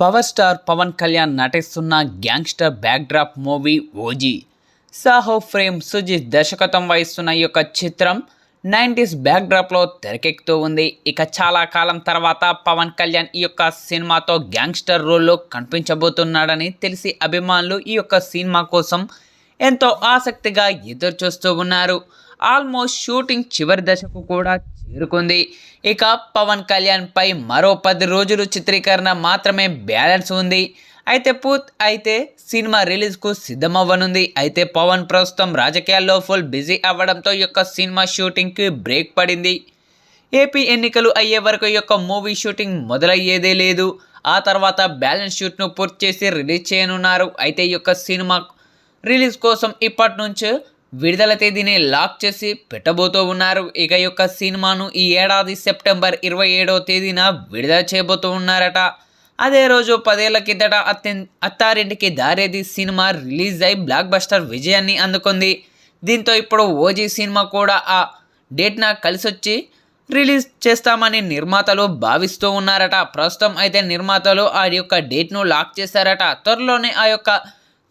Power star Pawan Kalyan నటిస్తున్న gangster backdrop movie OG. Saaho fame Sujeeth దర్శకత్వం వహిస్తున్న ఈ యొక్క చిత్రం నైంటీస్ బ్యాక్డ్రాప్లో తెరకెక్కుతూ ఉంది. ఇక చాలా కాలం తర్వాత పవన్ కళ్యాణ్ ఈ యొక్క సినిమాతో గ్యాంగ్స్టర్ రోల్లో కనిపించబోతున్నాడని తెలిసి అభిమానులు ఈ యొక్క సినిమా కోసం ఎంతో ఆసక్తిగా ఎదురు చూస్తూ ఉన్నారు. ఆల్మోస్ట్ షూటింగ్ చివరి దశకు కూడా చేరుకుంది ఇక పవన్ కళ్యాణ్ పై మరో పది రోజులు చిత్రీకరణ మాత్రమే బ్యాలెన్స్ ఉంది. అయితే పూత్ అయితే సినిమా రిలీజ్కు సిద్ధమవ్వనుంది. అయితే పవన్ ప్రస్తుతం రాజకీయాల్లో ఫుల్ బిజీ అవ్వడంతో ఈ యొక్క సినిమా షూటింగ్కి బ్రేక్ పడింది. ఏపీ ఎన్నికలు అయ్యే వరకు ఈ యొక్క మూవీ షూటింగ్ మొదలయ్యేదే లేదు. ఆ తర్వాత బ్యాలెన్స్ షూట్ను పూర్తి చేసి రిలీజ్ చేయనున్నారు. అయితే ఈ యొక్క సినిమా రిలీజ్ కోసం ఇప్పటి నుంచి విడుదల తేదీని లాక్ చేసి పెట్టబోతూ ఉన్నారు. ఇక యొక్క సినిమాను ఈ ఏడాది సెప్టెంబర్ ఇరవై ఏడవ తేదీన విడుదల చేయబోతూ ఉన్నారట. అదే రోజు పదేళ్ళ కిందట అత్తి అత్తారింటికి దారేది సినిమా రిలీజ్ అయి బ్లాక్ బస్టర్ విజయాన్ని అందుకుంది. దీంతో ఇప్పుడు ఓజీ సినిమా కూడా ఆ డేట్న కలిసొచ్చి రిలీజ్ చేస్తామని నిర్మాతలు భావిస్తూ ఉన్నారట. ప్రస్తుతం అయితే నిర్మాతలు ఆ యొక్క డేట్ను లాక్ చేశారట. త్వరలోనే ఆ యొక్క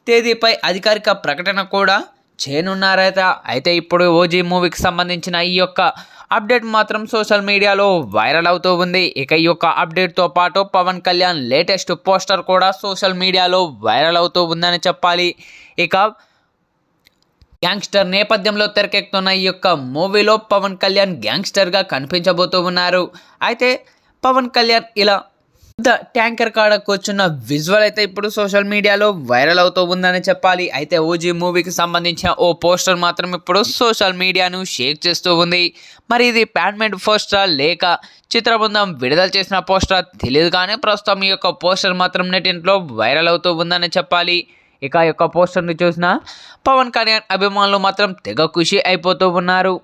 తేదీపై అధికారిక ప్రకటన కూడా చేయనున్నారట అయితే ఇప్పుడు ఓజీ మూవీకి సంబంధించిన ఈ యొక్క అప్డేట్ మాత్రం సోషల్ మీడియాలో వైరల్ అవుతూ ఉంది. ఇక ఈ యొక్క అప్డేట్తో పాటు పవన్ కళ్యాణ్ లేటెస్ట్ పోస్టర్ కూడా సోషల్ మీడియాలో వైరల్ అవుతూ ఉందని చెప్పాలి. ఇక గ్యాంగ్స్టర్ నేపథ్యంలో తెరకెక్కుతున్న ఈ యొక్క మూవీలో పవన్ కళ్యాణ్ గ్యాంగ్స్టర్గా కనిపించబోతూ ఉన్నారు. అయితే పవన్ కళ్యాణ్ ఇలా పెద్ద ట్యాంకర్ కాడ కూర్చున్న విజువల్ అయితే ఇప్పుడు సోషల్ మీడియాలో వైరల్ అవుతూ ఉందని చెప్పాలి. అయితే ఓజీ మూవీకి సంబంధించిన ఓ పోస్టర్ మాత్రం ఇప్పుడు సోషల్ మీడియాను షేక్ చేస్తూ ఉంది. మరి ఇది ప్యాన్మెంట్ పోస్టర్ లేక చిత్రబృందం విడుదల చేసిన పోస్టర్ తెలియదు కానీ ప్రస్తుతం ఈ యొక్క పోస్టర్ మాత్రం నెటింట్లో వైరల్ అవుతూ ఉందని చెప్పాలి. ఇక యొక్క పోస్టర్ని చూసిన పవన్ కళ్యాణ్ అభిమానులు మాత్రం తెగ ఖుషి అయిపోతూ ఉన్నారు.